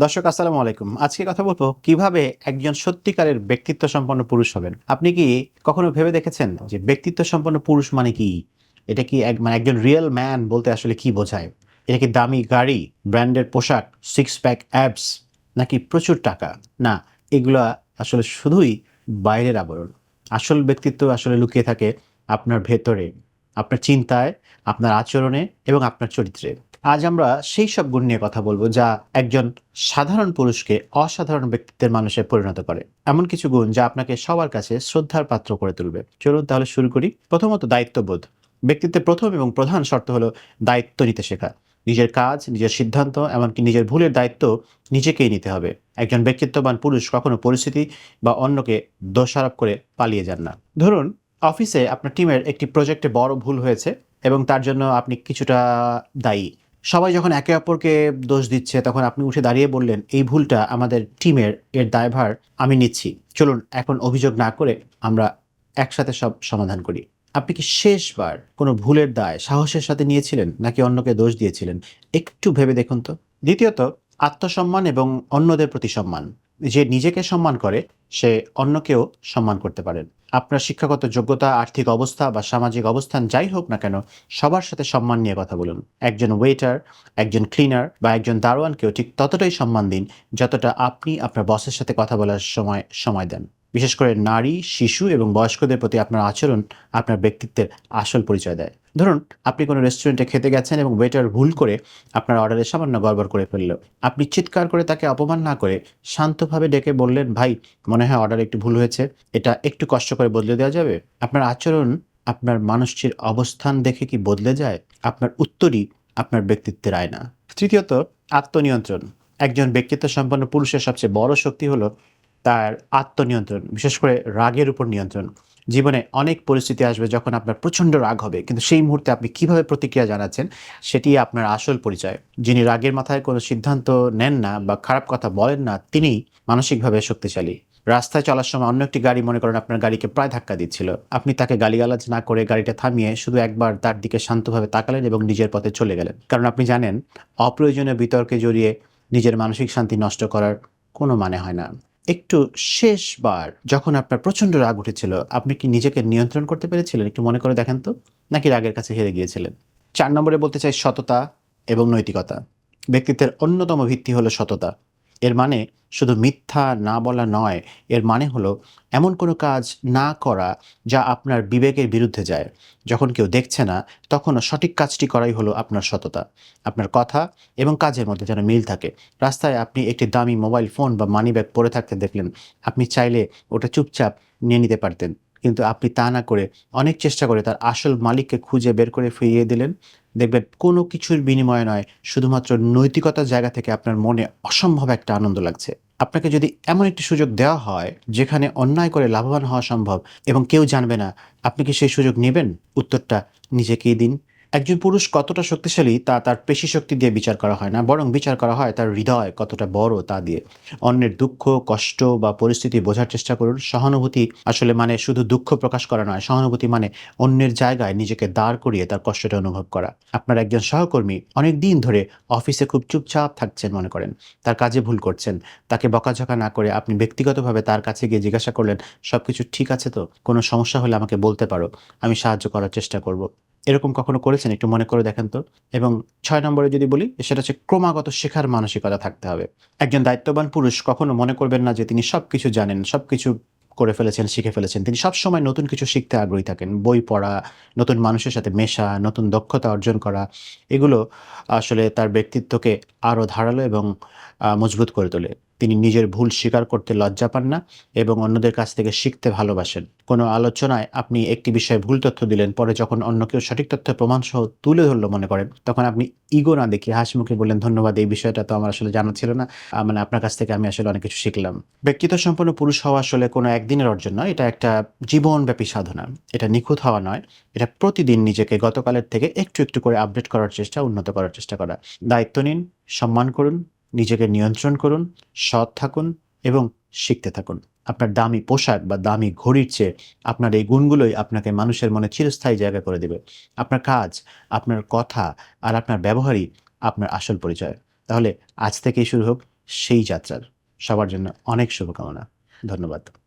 দর্শক, আসসালামু আলাইকুম। আজকে কথা বলব কীভাবে একজন সত্যিকারের ব্যক্তিত্ব সম্পন্ন পুরুষ হবেন। আপনি কি কখনো ভেবে দেখেছেন যে ব্যক্তিত্ব সম্পন্ন পুরুষ মানে কি? এটা কি এক- মানে একজন রিয়েল ম্যান বলতে আসলে কি বোঝায়? এটা কি দামি গাড়ি ব্র্যান্ডের পোশাক সিক্স প্যাক অ্যাপস নাকি প্রচুর টাকা? না, এগুলা আসলে শুধুই বাইরের আবরণ। আসল ব্যক্তিত্ব আসলে লুকিয়ে থাকে আপনার ভেতরে, আপনার চিন্তায়, আপনার আচরণে এবং আপনার চরিত্রে। আজ আমরা সেই সব গুণ নিয়ে কথা বলব যা একজন সাধারণ পুরুষকে অসাধারণ ব্যক্তিত্বের মানুষে পরিণত করে। এমন কিছু গুণ যা আপনাকে সবার কাছে শ্রদ্ধার পাত্র করে তুলবে। চলুন তাহলে শুরু করি। প্রথমত দায়িত্ববোধ। ব্যক্তিত্বের প্রথম এবং প্রধান শর্ত হলো দায়িত্ব নিতে শেখা। নিজের কাজ, নিজের সিদ্ধান্ত, এমনকি নিজের ভুলের দায়িত্ব নিজেকেই নিতে হবে। একজন ব্যক্তিত্ববান পুরুষ কখনো পরিস্থিতি বা অন্যকে দোষারোপ করে পালিয়ে যান না। ধরুন, অফিসে আপনার টিমের একটি প্রজেক্টে বড় ভুল হয়েছে এবং তার জন্য আপনি কিছুটা দায়ী। সবাই যখন একে অপরকে দোষ দিচ্ছে, তখন আপনি উঠে দাঁড়িয়ে বললেন, এই ভুলটা আমাদের টিমের, এর দায়ভার, আমি নিচ্ছি। চলুন, এখন অভিযোগ না করে আমরা একসাথে সব সমাধান করি। আপনি কি শেষবার কোনো ভুলের দায় সাহসের সাথে নিয়েছিলেন, নাকি অন্যকে দোষ দিয়েছিলেন? একটু ভেবে দেখুন তো। দ্বিতীয়ত, আত্মসম্মান এবং অন্যদের প্রতি সম্মান। যে নিজেকে সম্মান করে, সে অন্যকেও সম্মান করতে পারেন। আপনার শিক্ষাগত যোগ্যতা, আর্থিক অবস্থা বা সামাজিক অবস্থান যাই হোক না কেন, সবার সাথে সম্মান নিয়ে কথা বলুন। একজন ওয়েটার একজন ক্লিনার বা একজন দারোয়ানকেও ঠিক ততটাই সম্মান দিন, যতটা আপনি আপনার বসের সাথে কথা বলার সময় সময় দেন। বিশেষ করে নারী, শিশু এবং বয়স্কদের প্রতি আপনার আচরণ, আপনার ব্যক্তিত্বের আসল পরিচয় দেয়। ধরুন, আপনি কোনো রেস্টুরেন্টে খেতে গেছেন এবং ওয়েটার ভুল করে আপনার অর্ডারে সামান্য গড়বড় করে ফেলল। আপনি চিৎকার করে তাকে অপমান না করে শান্তভাবে ডেকে বললেন, ভাই, মনে হয় অর্ডার একটু ভুল হয়েছে। এটা একটু কষ্ট করে বদলে দেওয়া যাবে। আপনার আচরণ, আপনার মানুষটির অবস্থান দেখে কি বদলে যায়? আপনার উত্তরই আপনার ব্যক্তিত্বের আয়না। তৃতীয়ত, আত্মনিয়ন্ত্রণ। একজন ব্যক্তিত্ব সম্পন্ন পুরুষের সবচেয়ে বড় শক্তি হলো তার আত্মনিয়ন্ত্রণ, বিশেষ করে রাগের উপর নিয়ন্ত্রণ। জীবনে অনেক পরিস্থিতি আসবে যখন আপনার প্রচণ্ড রাগ হবে, কিন্তু সেই মুহূর্তে আপনি কীভাবে প্রতিক্রিয়া জানাচ্ছেন সেটি আপনার আসল পরিচয়। যিনি রাগের মাথায় কোনো সিদ্ধান্ত নেন না বা খারাপ কথা বলেন না তিনিই মানসিকভাবে শক্তিশালী। রাস্তায় চলার সময় অন্য একটি গাড়ি মনে করেন আপনার গাড়িকে প্রায় ধাক্কা দিচ্ছিল। আপনি তাকে গালিগালাজ না করে গাড়িটা থামিয়ে শুধু একবার তার দিকে শান্তভাবে তাকালেন এবং নিজের পথে চলে গেলেন। কারণ আপনি জানেন, অপ্রয়োজনীয় বিতর্কে জড়িয়ে নিজের মানসিক শান্তি নষ্ট করার কোনো মানে হয় না। একটু শেষবার যখন আপনার প্রচণ্ড রাগ উঠেছিল, আপনি কি নিজেকে নিয়ন্ত্রণ করতে পেরেছিলেন? একটু মনে করে দেখেন তো। নাকি রাগের কাছে হেরে গিয়েছিলেন? চার নম্বরে বলতে চাই সততা এবং নৈতিকতা। ব্যক্তিত্বের অন্যতম ভিত্তি হলো সততা। এর মানে শুধু মিথ্যা না বলা নয়, এর মানে হলো এমন কোনো কাজ না করা যা আপনার বিবেকের বিরুদ্ধে যায়। যখন কেউ দেখছে না, তখনও সঠিক কাজটি করাই হলো আপনার সততা। আপনার কথা এবং কাজের মধ্যে যেন মিল থাকে। রাস্তায় আপনি একটি দামি মোবাইল ফোন বা মানি ব্যাগ পরে থাকতে দেখলেন, আপনি চাইলে ওটা চুপচাপ নিয়ে নিতে পারতেন। কিন্তু আপনি তা না করে অনেক চেষ্টা করে তার আসল মালিককে খুঁজে বের করে ফিরিয়ে দিলেন। দেখবেন কোনো কিছুর বিনিময়ে নয়, শুধুমাত্র নৈতিকতার জায়গা থেকে আপনার মনে অসম্ভব একটা আনন্দ লাগছে। আপনাকে যদি এমন একটি সুযোগ দেওয়া হয়, যেখানে অন্যায় করে লাভবান হওয়া সম্ভব এবং কেউ জানবে না, আপনি কি সেই সুযোগ নেবেন? উত্তরটা নিজেকেই দিন। একজন পুরুষ কতটা শক্তিশালী তা তার পেশি শক্তি দিয়ে বিচার করা হয় না, বরং বিচার করা হয় তার হৃদয় কতটা বড় তা দিয়ে। অন্যের দুঃখ, কষ্ট বা পরিস্থিতি বোঝার চেষ্টা করুন। সহানুভূতি আসলে মানে শুধু দুঃখ প্রকাশ করা নয়, সহানুভূতি মানে অন্যের জায়গায় নিজেকে দাঁড় করিয়ে তার কষ্টটা অনুভব করা। আপনার একজন সহকর্মী অনেক দিন ধরে অফিসে খুব চুপচাপ থাকছেন মনে করেন। তার কাজে ভুল করছেন। তাকে বকাঝকা না করে আপনি ব্যক্তিগতভাবে তার কাছে গিয়ে জিজ্ঞাসা করলেন সব কিছু ঠিক আছে তো? কোনো সমস্যা হলে আমাকে বলতে পারো। আমি সাহায্য করার চেষ্টা করব। এরকম কখনো করেছেন? একটু মনে করে দেখেন তো। এবং ছয় নম্বরে যদি বলি, সেটা হচ্ছে ক্রমাগত শেখার মানসিকতা থাকতে হবে। একজন দায়িত্ববান পুরুষ কখনো মনে করবেন না যে তিনি সব কিছু জানেন সব কিছু করে ফেলেছেন, শিখে ফেলেছেন। তিনি সবসময় নতুন কিছু শিখতে আগ্রহী থাকেন। বই পড়া, নতুন মানুষের সাথে মেশা, নতুন দক্ষতা অর্জন করা, এগুলো আসলে তার ব্যক্তিত্বকে আরও ধারালো এবং মজবুত করে তোলে। তিনি নিজের ভুল স্বীকার করতে লজ্জা পান না এবং অন্যদের কাছ থেকে শিখতে ভালোবাসেন। কোনো আলোচনায় আপনি একটি বিষয়ে ভুল তথ্য দিলেন, পরে যখন অন্য কেউ সঠিক তথ্য প্রমাণ সহ তুলে ধরলো মনে করেন, তখন আপনি ইগো না দেখিয়ে হাসি মুখে বললেন, ধন্যবাদ, এই বিষয়টা তো আমার আসলে জানা ছিল না। মানে আপনার কাছ থেকে আমি আসলে অনেক কিছু শিখলাম। ব্যক্তিত্ব সম্পন্ন পুরুষ হওয়া আসলে কোনো একদিনের অর্জন নয়, এটা একটা জীবনব্যাপী সাধনা। এটা নিখুঁত হওয়া নয়, এটা প্রতিদিন নিজেকে গতকালের থেকে একটু একটু করে আপডেট করার চেষ্টা, উন্নত করার চেষ্টা করা। দায়িত্ব নিন, সম্মান করুন নিজেকে নিয়ন্ত্রণ করুন, সৎ থাকুন এবং শিখতে থাকুন। আপনার দামি পোশাক বা দামি ঘড়ির চেয়ে আপনার এই গুণগুলোই আপনাকে মানুষের মনে চিরস্থায়ী জায়গা করে দেবে। আপনার কাজ, আপনার কথা আর আপনার ব্যবহারই আপনার আসল পরিচয়। তাহলে আজ থেকেই শুরু হোক সেই যাত্রার। সবার জন্য অনেক শুভকামনা। ধন্যবাদ।